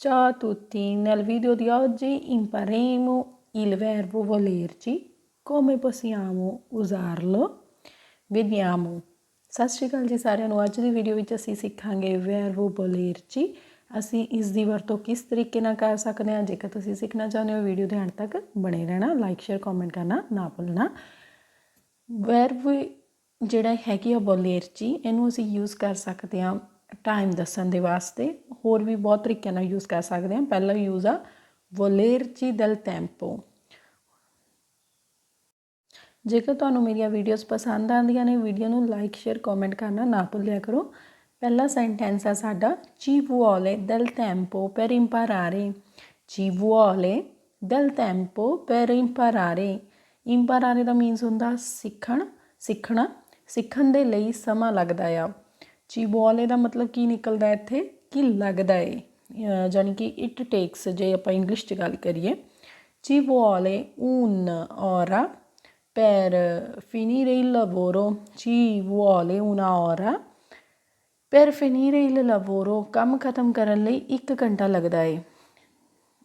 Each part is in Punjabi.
Ciao a tutti, nel video di oggi impareremo il verbo volerci, come possiamo usarlo. Vediamo. ਸਤਿ ਸ਼੍ਰੀ ਅਕਾਲ ਜੀ ਸਾਰਿਆਂ ਨੂੰ ਅੱਜ ਦੀ ਵੀਡੀਓ ਵਿੱਚ ਅਸੀਂ ਸਿੱਖਾਂਗੇ verbo ਬੋਲੇਰਚੀ ਅਸੀਂ ਇਸ ਦੀ ਵਰਤੋਂ ਕਿਸ ਤਰੀਕੇ ਨਾਲ ਕਰ ਸਕਦੇ ਹਾਂ ਜੇਕਰ ਤੁਸੀਂ ਸਿੱਖਣਾ ਚਾਹੁੰਦੇ ਹੋ ਵੀਡੀਓ ਦੇ ਅੰਤ ਤੱਕ ਬਣੇ ਰਹਿਣਾ ਲਾਈਕ ਸ਼ੇਅਰ ਕਮੈਂਟ ਕਰਨਾ ਨਾ ਭੁੱਲਣਾ verb ਜਿਹੜਾ ਹੈਗੀ ਆ ਬੋਲੇਰਚੀ ਇਹਨੂੰ ਅਸੀਂ ਯੂਜ਼ ਕਰ ਸਕਦੇ ਹਾਂ ਟਾਈਮ ਦੱਸਣ ਦੇ ਵਾਸਤੇ ਹੋਰ ਵੀ ਬਹੁਤ ਤਰੀਕਿਆਂ ਨਾਲ ਯੂਜ਼ ਕਰ ਸਕਦੇ ਹਾਂ। ਪਹਿਲਾ ਯੂਜ਼ ਆ volerci ਦਲ tempo ਜੇਕਰ ਤੁਹਾਨੂੰ ਮੇਰੀਆਂ ਵੀਡੀਓਜ਼ ਪਸੰਦ ਆਉਂਦੀਆਂ ਨੇ ਵੀਡੀਓ ਨੂੰ ਲਾਈਕ ਸ਼ੇਅਰ ਕਮੈਂਟ ਕਰਨਾ ਨਾ ਭੁੱਲਿਆ ਕਰੋ। ਪਹਿਲਾ ਸੈਂਟੈਂਸ ਆ ਸਾਡਾ ci vuole del tempo per imparare? Ci vuole del tempo per imparare? imparare ਦਾ ਮੀਨਸ ਹੁੰਦਾ ਸਿੱਖਣ, ਸਿੱਖਣਾ, ਸਿੱਖਣ ਦੇ ਲਈ ਸਮਾਂ ਲੱਗਦਾ ਆ। ਚੀਬੋਲੇ ਦਾ ਮਤਲਬ ਕੀ ਨਿਕਲਦਾ ਇੱਥੇ ਕਿ ਲੱਗਦਾ ਏ ਯਾਨੀ ਕਿ ਇਟ ਟੇਕਸ ਜੇ ਆਪਾਂ ਇੰਗਲਿਸ਼ 'ਚ ਗੱਲ ਕਰੀਏ ਚੀਬੋਲੇ ਉਨ ਔਰਾ per finire il lavoro ci vuole una ora per finire il lavoro ਕੰਮ ਖਤਮ ਕਰਨ ਲਈ 1 ਘੰਟਾ ਲੱਗਦਾ ਏ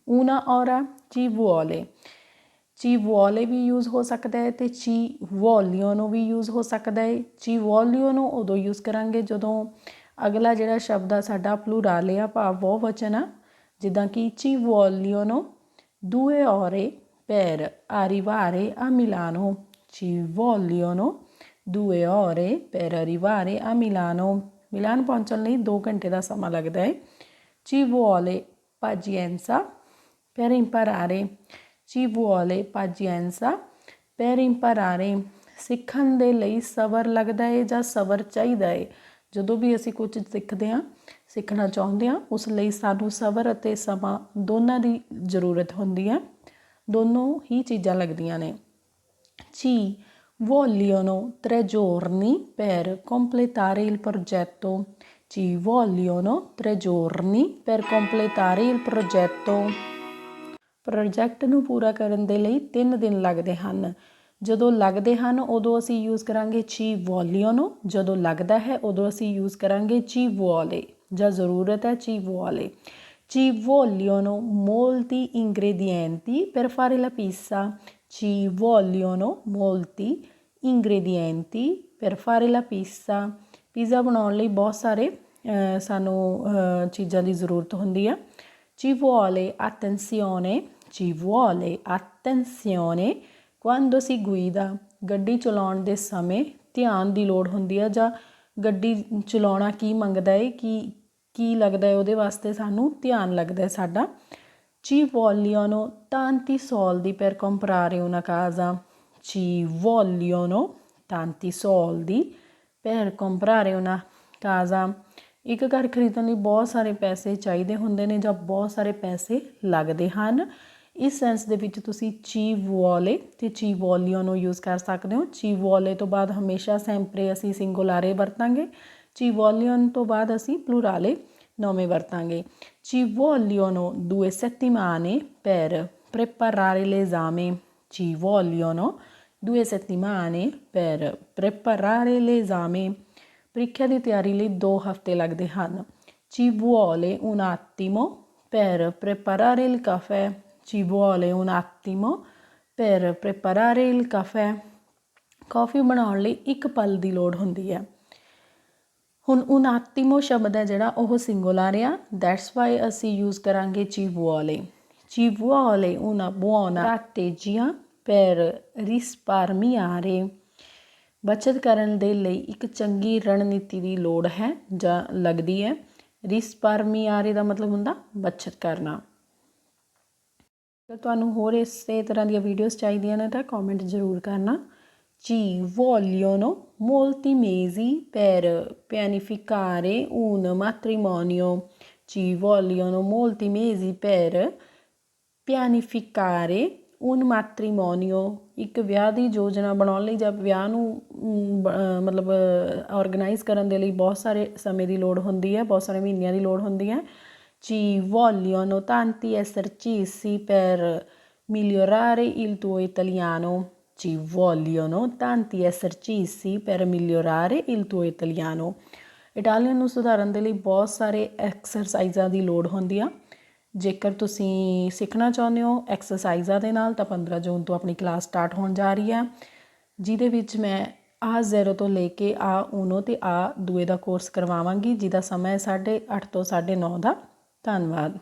una ora ci vuole ਚੀ ਵੋਲੇ ਵੀ ਯੂਜ਼ ਹੋ ਸਕਦਾ ਹੈ ਤੇ ਚੀ ਵੋਲਿਓਨੋ ਵੀ ਯੂਜ਼ ਹੋ ਸਕਦਾ ਹੈ ਚੀ ਵੋਲਿਓਨੋ ਉਦੋਂ ਯੂਜ਼ ਕਰਾਂਗੇ ਜਦੋਂ ਅਗਲਾ ਜਿਹੜਾ ਸ਼ਬਦ ਆ ਸਾਡਾ ਪਲੂਰਲ ਆ ਭਾਵ ਬਹੁਵਚਨ ਆ ਜਿੱਦਾਂ ਕਿ ਚੀ ਵੋਲਿਓਨੋ ਦੂਏ ਔਰੇ ਪੈਰ ਆਰੀਵਾਰੇ ਆ ਮਿਲਾਨੋ ਚੀ ਵੋਲਿਓਨੋ ਦੂਏ ਔਰੇ ਪੈਰ ਆਰੀਵਾਰੇ ਆ ਮਿਲਾਨੋ ਮਿਲਾਨ ਪਹੁੰਚਣ ਲਈ 2 ਘੰਟੇ ਦਾ ਸਮਾਂ ਲੱਗਦਾ ਹੈ ਚੀ ਵੋਲੇ ਪਾਜੀਐਂਸਾ per imparare ਚੀਬੁਆਲੇ ਪਾਜੀਐਂਸਾ ਪੈਰਿੰ ਪਰਾਰੇ ਸਿੱਖਣ ਦੇ ਲਈ ਸਬਰ ਲੱਗਦਾ ਏ ਜਾਂ ਸਬਰ ਚਾਹੀਦਾ ਏ ਜਦੋਂ ਵੀ ਅਸੀਂ ਕੁਝ ਸਿੱਖਦੇ ਹਾਂ ਸਿੱਖਣਾ ਚਾਹੁੰਦੇ ਹਾਂ ਉਸ ਲਈ ਸਾਨੂੰ ਸਬਰ ਅਤੇ ਸਮਾਂ ਦੋਨਾਂ ਦੀ ਜ਼ਰੂਰਤ ਹੁੰਦੀ ਹੈ ਦੋਨੋਂ ਹੀ ਚੀਜ਼ਾਂ ਲੱਗਦੀਆਂ ਨੇ ci vogliono tre giorni per completare il progetto. Ci vogliono tre giorni per completare il progetto. Project ਨੂੰ ਪੂਰਾ ਕਰਨ ਦੇ ਲਈ 3 ਦਿਨ ਲੱਗਦੇ ਹਨ ਜਦੋਂ ਲੱਗਦੇ ਹਨ ਉਦੋਂ ਅਸੀਂ ਯੂਜ਼ ਕਰਾਂਗੇ ci vogliono ਜਦੋਂ ਲੱਗਦਾ ਹੈ ਉਦੋਂ ਅਸੀਂ ਯੂਜ਼ ਕਰਾਂਗੇ ci vuole ਜਾਂ ਜ਼ਰੂਰਤ ਹੈ ci vuole ci vogliono molti ingredienti per fare la pizza ci vogliono molti ingredienti per fare la pizza pizza ਬਣਾਉਣ ਲਈ ਬਹੁਤ ਸਾਰੇ ਸਾਨੂੰ ਚੀਜ਼ਾਂ ਦੀ ਜ਼ਰੂਰਤ ਹੁੰਦੀ ਆ ci vuole attenzione ci vuole attenzione quando si guida ਗੱਡੀ ਚਲਾਉਣ ਦੇ ਸਮੇਂ ਧਿਆਨ ਦੀ ਲੋੜ ਹੁੰਦੀ ਆ ਜਾਂ ਗੱਡੀ ਚਲਾਉਣਾ ਕੀ ਮੰਗਦਾ ਹੈ ਕੀ ਕੀ ਲੱਗਦਾ ਹੈ ਉਹਦੇ ਵਾਸਤੇ ਸਾਨੂੰ ਧਿਆਨ ਲੱਗਦਾ ਹੈ ਸਾਡਾ ci vogliono tanti soldi per comprare una casa ci vogliono tanti soldi per comprare una casa ਇੱਕ ਘਰ ਖਰੀਦਣ ਲਈ ਬਹੁਤ ਸਾਰੇ ਪੈਸੇ ਚਾਹੀਦੇ ਹੁੰਦੇ ਨੇ ਜਾਂ ਬਹੁਤ ਸਾਰੇ ਪੈਸੇ ਲੱਗਦੇ ਹਨ ਇਸ ਸੈਂਸ ਦੇ ਵਿੱਚ ਤੁਸੀਂ ci vuole ਤੇ ci vogliono ਯੂਜ਼ ਕਰ ਸਕਦੇ ਹੋ ci vuole ਤੋਂ ਬਾਅਦ ਹਮੇਸ਼ਾ sempre ਅਸੀਂ ਸਿੰਗੂਲਾਰੇ ਵਰਤਾਂਗੇ ci vogliono ਤੋਂ ਬਾਅਦ ਅਸੀਂ ਪਲੂਰਾਲੇ ਨੌਵੇਂ ਵਰਤਾਂਗੇ ci vogliono due settimane per preparare l'esame ci vogliono due settimane per preparare l'esame ਪ੍ਰੀਖਿਆ ਦੀ ਤਿਆਰੀ ਲਈ 2 ਹਫ਼ਤੇ ਲੱਗਦੇ ਹਨ ci vuole un attimo per preparare il caffè ci vuole un attimo per preparare il caffè. ਕਾਫੀ ਬਣਾਉਣ ਲਈ ਇੱਕ ਪਲ ਦੀ ਲੋੜ ਹੁੰਦੀ ਹੈ। ਹੁਣ un ਸ਼ਬਦ ਹੈ ਜਿਹੜਾ, ਉਹ ਸਿੰਗੂਲਰ ਆ। ਦੈਟਸ ਵਾਈ ਅਸੀਂ ਯੂਜ਼ ਕਰਾਂਗੇ ci vuole ci vuole una buona strategia per risparmiare ਬਚਤ ਕਰਨ ਦੇ ਲਈ ਇੱਕ ਚੰਗੀ ਰਣਨੀਤੀ ਦੀ ਲੋੜ ਹੈ ਜਾਂ ਲੱਗਦੀ ਹੈ। ਰਿਸਪਾਰਮੀਆਰੇ ਦਾ ਮਤਲਬ ਹੁੰਦਾ ਬਚਤ ਕਰਨਾ। ਜੇ ਤੁਹਾਨੂੰ ਹੋਰ ਇਸੇ ਤਰ੍ਹਾਂ ਦੀਆਂ ਵੀਡੀਓਜ਼ ਚਾਹੀਦੀਆਂ ਨੇ ਤਾਂ ਕਮੈਂਟ ਜ਼ਰੂਰ ਕਰਨਾ। ci vogliono molti mesi per pianificare un matrimonio ci vogliono molti mesi per pianificare un matrimonio ਇੱਕ ਵਿਆਹ ਦੀ ਯੋਜਨਾ ਬਣਾਉਣ ਲਈ ਜਾਂ ਵਿਆਹ ਨੂੰ ਮਤਲਬ ਆਰਗੇਨਾਈਜ਼ ਕਰਨ ਦੇ ਲਈ ਬਹੁਤ ਸਾਰੇ ਸਮੇਂ ਦੀ ਲੋੜ ਹੁੰਦੀ ਹੈ, ਬਹੁਤ ਸਾਰੇ ਮਹੀਨਿਆਂ ਦੀ ਲੋੜ ਹੁੰਦੀ ਹੈ। Vogliono tanti esercizi per migliorare il tuo italiano. Ci vogliono tanti esercizi per migliorare il tuo italiano. Italian ਨੂੰ ਸੁਧਾਰਨ ਦੇ ਲਈ ਬਹੁਤ ਸਾਰੇ ਐਕਸਰਸਾਈਜ਼ਾਂ ਦੀ ਲੋੜ ਹੁੰਦੀ ਆ ਜੇਕਰ ਤੁਸੀਂ ਸਿੱਖਣਾ ਚਾਹੁੰਦੇ ਹੋ ਐਕਸਰਸਾਈਜ਼ਾਂ ਦੇ ਨਾਲ ਤਾਂ 15 ਜੂਨ ਤੋਂ ਆਪਣੀ ਕਲਾਸ ਸਟਾਰਟ ਹੋਣ ਜਾ ਰਹੀ ਹੈ ਜਿਹਦੇ ਵਿੱਚ ਮੈਂ ਆ ਜ਼ੀਰੋ ਤੋਂ ਲੈ ਕੇ ਆ ਊਨੋ ਤੇ ਆ ਦੂਏ ਦਾ ਕੋਰਸ ਕਰਵਾਵਾਂਗੀ ਜਿਹਦਾ ਸਮਾਂ ਹੈ 8:30 ਤੋਂ 9:30 ਦਾ ਧੰਨਵਾਦ।